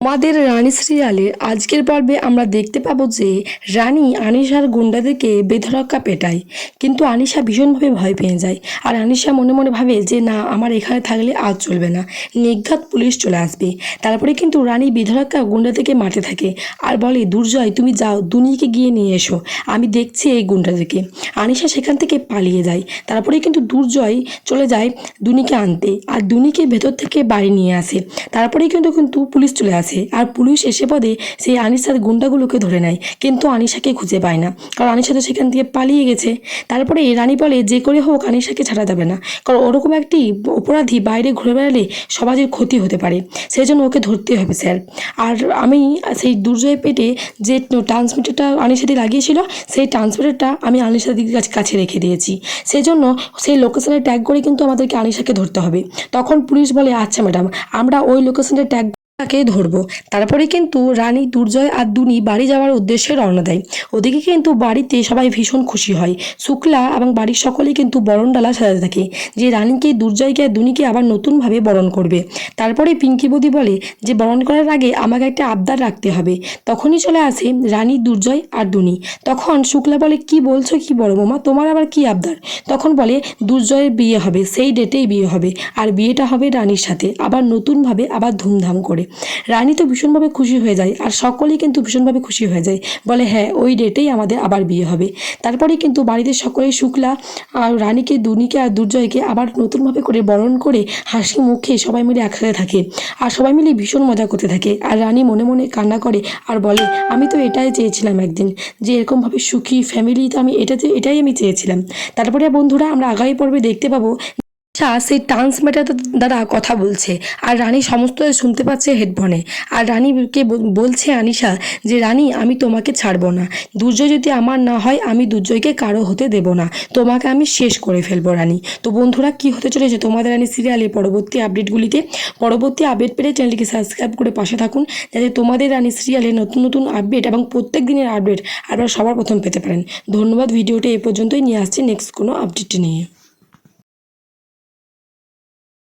আমাদের রানী সিরিয়ালে আজকের পর্বে আমরা দেখতে পাবো যে রানী আনিশার গুন্ডাদেরকে বেধরক্কা পেটায়। কিন্তু আনিশা ভীষণভাবে ভয় পেয়ে যায়। আর আনিশা মনে মনে ভাবে যে, না, আমার এখানে থাকলে আজ চলবে না। নিঘাত পুলিশ চলে আসবে। তারপরে কিন্তু রানী বেধরক্কা গুন্ডাদেরকে মারতে থাকে আর বলে, দুর্জয়, তুমি যাও দুনিকে গিয়ে নিয়ে এসো। আমি দেখছি এই গুন্ডাদেরকে। আনিশা সেখান থেকে পালিয়ে যায়। তারপরে কিন্তু দুর্জয় চলে যায় দুনিকে আনতে। আর দুনিকে ভেতর থেকে বাড়ি নিয়ে আসে। তারপরেই কিন্তু কিন্তু পুলিশ চলে আসে। আর পুলিশ এসে পদে সেই আনিসার গুন্ডাগুলোকে ধরে নেয়। কিন্তু আনিশাকে খুঁজে পায় না। কারণ আনিশা তো সেখান থেকে পালিয়ে গেছে। তারপরে রানী বলে, যে করে হোক আনিশাকে ছাড়া যাবে না। কারণ ওরকম একটি অপরাধী বাইরে ঘুরে বেড়ালে সমাজের ক্ষতি হতে পারে। সেই জন্য ওকে ধরতে হবে, স্যার। আর আমি সেই দুর্জয় পেটে যে ট্রান্সমিটারটা আনিসাদি লাগিয়েছিল, সেই ট্রান্সমিটারটা আমি আনিসাদির কাছে কাছে রেখে দিয়েছি। সেই জন্য সেই লোকেশনে ট্যাগ করে কিন্তু আমাদেরকে আনিশাকে ধরতে হবে। তখন পুলিশ বলে আচ্ছা ম্যাডাম আমরা ওই লোকেশনে ট্যাগ তাকে ধরবো। তারপরে কিন্তু রানী দুর্জয় আর দুনি বাড়ি যাওয়ার উদ্দেশ্যে রওনা দেয়। ওদিকে কিন্তু বাড়িতে সবাই ভীষণ খুশি হয়। শুক্লা এবং বাড়ির সকলেই কিন্তু বরণডালা সাজাতে থাকে। যে রানীকে, দুর্জয়কে আর দুনিকে আবার নতুনভাবে বরণ করবে। তারপরে পিঙ্কি বৌদি বলে যে, বরণ করার আগে আমাকে একটা আবদার রাখতে হবে। তখনই চলে আসে রানী, দুর্জয় আর দুনি। তখন শুক্লা বলে, কি বলছো? কি বড় মামা তোমার আবার কি আবদার? তখন বলে, দুর্জয়ের বিয়ে হবে। সেই ডেটেই বিয়ে হবে। আর বিয়েটা হবে রানীর সাথে। আবার নতুনভাবে আবার ধুমধাম করে। রানী তো ভীষণভাবে খুশি হয়ে যায় আর সকলেই কিন্তু ভীষণভাবে খুশি হয়ে যায়। বলে হ্যাঁ ওই ডেটেই আমাদের আবার বিয়ে হবে। তারপরে কিন্তু বাড়িতে সকলেই শুক্লা আর রানীকে দুনিকে আর দুর্জয়কে আবার নতুনভাবে করে বরণ করে হাসি মুখে সবাই মিলে একসাথে থাকে আর সবাই মিলে ভীষণ মজা করতে থাকে। আর রানী মনে মনে কান্না করে আর বলে, আমি তো এটাই চেয়েছিলাম একদিন যে এরকমভাবে সুখী ফ্যামিলি তো আমি এটাতে, এটাই আমি চেয়েছিলাম। তারপরে বন্ধুরা, আমরা আগামী পর্বে দেখতে পাবো আচ্ছা সেই ট্রান্সমিটার দ্বারা কথা বলছে। আর রানী সমস্ত শুনতে পাচ্ছে হেডফোনে। আর রানীকে বলছে আনিশা যে, রানী, আমি তোমাকে ছাড়বো না। দুর্জয় যদি আমার না হয়, আমি দুর্জয়কে কারও হতে দেব না। তোমাকে আমি শেষ করে ফেলব, রানী। তো বন্ধুরা, কি হতে চলেছে? তোমাদের রানী সিরিয়ালে পরবর্তী আপডেটগুলিতে পরবর্তী আপডেট পেলে চ্যানেলটিকে সাবস্ক্রাইব করে পাশে থাকুন, যাতে তোমাদের রানী সিরিয়ালে নতুন নতুন আপডেট এবং প্রত্যেক দিনের আপডেট আপনারা সবার প্রথম পেতে পারেন। ধন্যবাদ, ভিডিওটা এ পর্যন্তই। নিয়ে আসছি নেক্সট কোনো আপডেট নিয়ে।